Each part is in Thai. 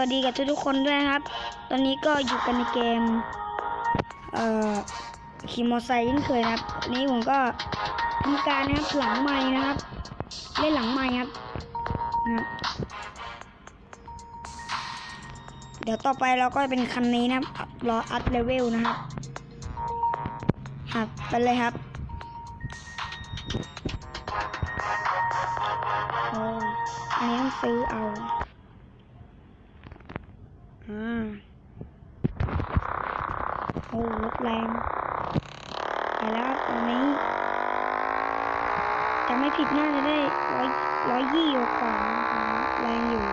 วัสดีกับทุกๆคนด้วยครับ ตอนนี้ก็อยู่กันในเกม เอ่อขี่มอเตอร์ไซค์เช่นเคยนะครับ นี้ผมก็ทำการนะครับหลังไม้นะครับ เล่นหลังไม้ครับนะครับเดี๋ยวต่อไปเราก็เป็นคันนี้นะครับรออัพเลเวลนะครับครับไปเลยครับโอ้อันนี้ต้องซื้อเอา อ่าโอ้รถแรงไปแล้วครับตอนนี้จะไม่ผิดน่าจะได้ร้อยร้อยยี่กว่าแรงอยู่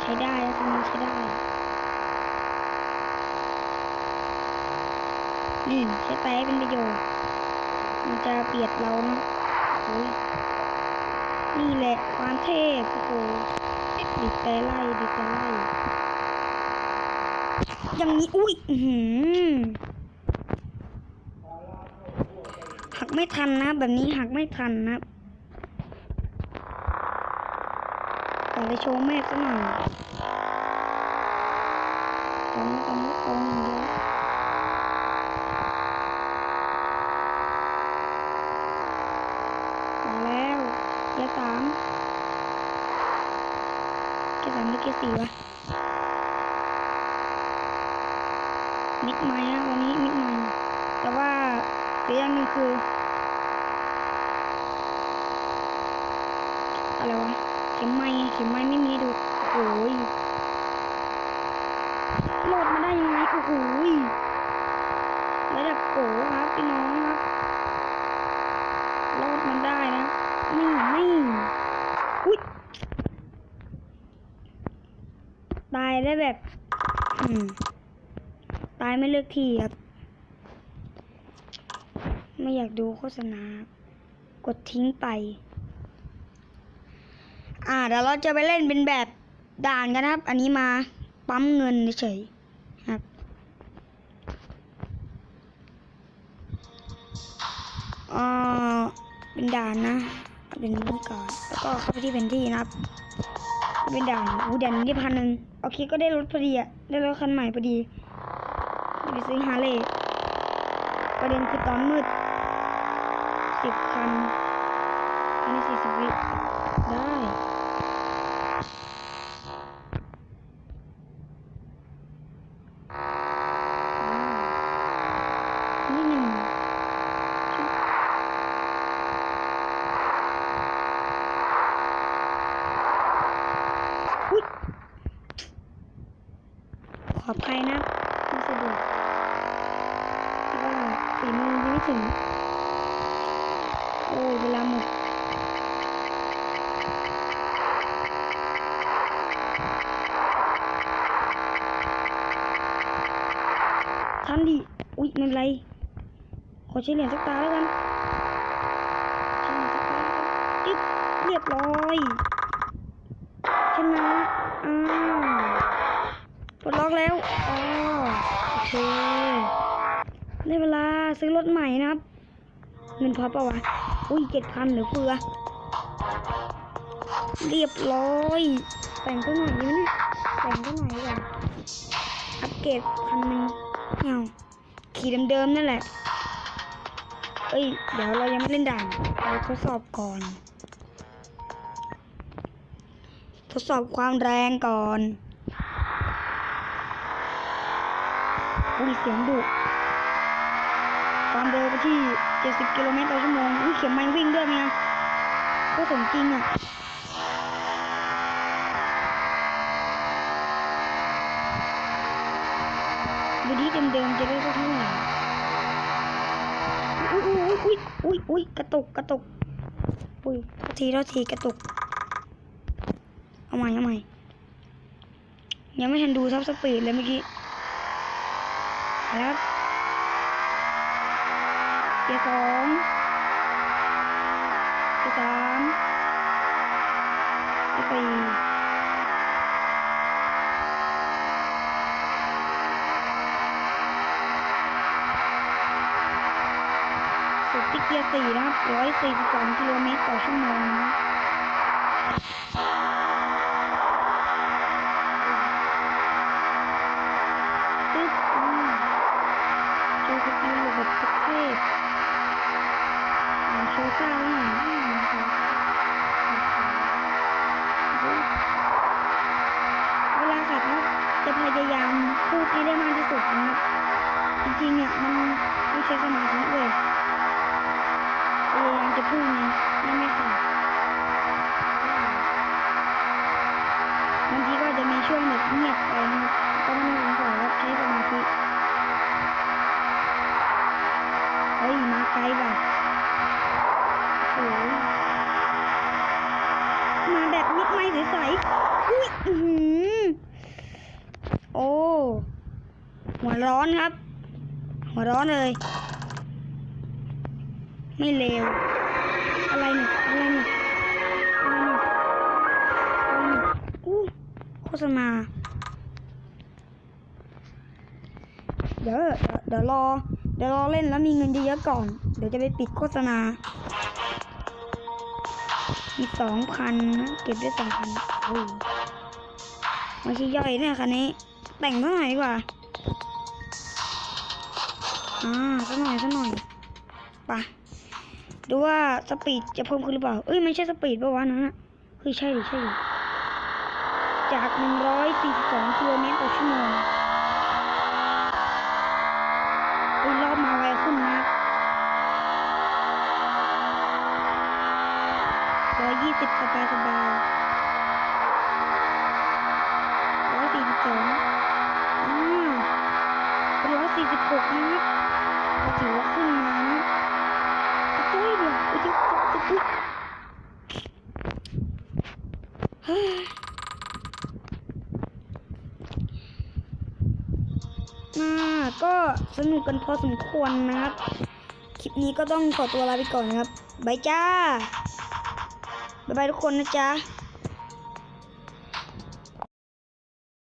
ใช้ได้แล้วคันนี้ใช้ได้นี่ใช้ไปเป็นประโยชน์ มันจะเบียดเรานะโอ้ย นี่แหละความเทพโอ้โหดิดแต่ไล่ดิดแต่ไล่อย่างนี้อุ้ยหือหักไม่ทันนะ แบบนี้หักไม่ทันนะขอไปโชว์แม่ซะหน่อยตรงตรงตรงอย่างเดียวมาแล้ว เกียร์สามเกียร์สามหรือเกียร์สี่วะมิดไม้นะวันนี้มิดไม้แต่ว่าเสียอย่างหนึงคือ อะไรวะเข็มไม้เข็มไม้ไม่มีดูโอ้ยโหลดมาได้ยังไงโอ้โหยระดับโกครับพี่น้องครับ รอดมันได้นะ นี่นี่อุ้ย ตายได้แบบ อืม ตายไม่เลือกที่ครับ ไม่อยากดูโฆษณา กดทิ้งไป อ่าเดี๋ยวเราจะไปเล่นเป็นแบบด่านกันครับ อันนี้มาปั๊มเงินเฉยครับเอ่อเป็นด่านนะ เป็นนี้ก่อน แล้วก็เข้าไปที่แผนที่นะครับ เป็นด่านอู้ด่านนี้พันหนึ่งโอเคก็ได้รถพอดีอะได้รถคันใหม่พอดีไปซื้อฮาร์เลย์ประเด็นคือตอนมืดสิบคันอันนี้สี่สิบวิได้นี่หนึ่ง อุ๊ยขออภัยนะ ไม่สะดวกเพราะว่าฝีมือยังไม่ถึง โอ้ยเวลาหมดทันดิ อุ๊ยไม่เป็นไร ขอใช้เหรียญสักตาแล้วกันใช้เหรียญสักตาจึ๊บเรียบร้อย ชนะอ่าวปลดล็อกแล้วอ๋อ เคได้เวลาซื้อรถใหม่นะครับ เงินพอปะวะ อุ้ยเจ็ดพันหรือเฟือเรียบร้อยแต่งตัวหน่อยดีไหมนี่ยแต่งตัวหน่อยดีกว่าอัปเกรดพันหนึ่งเอาขี่เดิมๆนั่นแหละ เอ้ย เดี๋ยวเรายังไม่เล่นด่านเราทดสอบก่อน ทดสอบความแรงก่อน อุ้ยเสียงดุความเร็วไปที่ 70 กิโลเมตรต่อชั่วโมงอุ้ยเข็มไม้วิ่งด้วยมั้ยก็สมจริงอะดูดีเดิมๆจะได้เท่าไหร่อุ้ยอุ้ยอุ้ยอุ้ยกระตุกกระตุกอุ้ยเท่าทีเท่าทีกระตุก เอาใหม่เอาใหม่ยังไม่ทันดูทับสปีดเลยเมื่อกี้ แล้วเกียร์สองเกียร์สามเกียร์สี่สุดติ๊กเกียร์สี่นะครับร้อยสี่สิบสองกิโลเมตรต่อชั่วโมง ริงๆเนี่ยมันไม่ใช้สมาธิเลยพยายามจะพูดไงไม่ไม่ขาดบางทีก็จะมีช่วงแบบเงียบไปนะก็ไม่ต้องสงสัยว่าใช้สมาธิเฮ้ยมาไกลว่ะโอ้ยมาแบบมิดไม่ใสๆอุ้ยอือโอ้หัวร้อนครับ หัวร้อนเลย ไม่เลวอะไรเนี่ยอะไรเนี่ยอะไรเนี่ยอะไรเนี่ยอู้โฆษณาเดี๋ยวเดี๋ยวรอ เดี๋ยวรอเล่นแล้วมีเงินเยอะๆก่อน เดี๋ยวจะไปปิดโฆษณามีสองพันนะเก็บได้สองพันโอ้ยไม่ใช่ย่อยเนี่ยคันนี้ แต่งเท่าไหร่ดีกว่า อ่าสักหน่อยสักหน่อยไปะดูว่าสปีดจะเพิ่มขึ้นหรือเปล่า เอ้ยไม่ใช่สปีดปะวะนั้นอะเฮ้ยใช่ดิใช่จากหนึ่งร้อยสี่สิบสองกิโลเมตรต่อชั่วโมงเฮ้ยรอบมาไวขึ้นนะร้อยยี่สิบสบายสบายร้อยสี่สิบสอง 46นะถือว่าขึ้นมานะตะปุ้ยเดี๋ยวอุ้ยตะตะปุ้ยเฮ้ยมาก็สนุกกันพอสมควรนะครับ คลิปนี้ก็ต้องขอตัวลาไปก่อนนะครับบายจ้าบายทุกคนนะจ๊ะ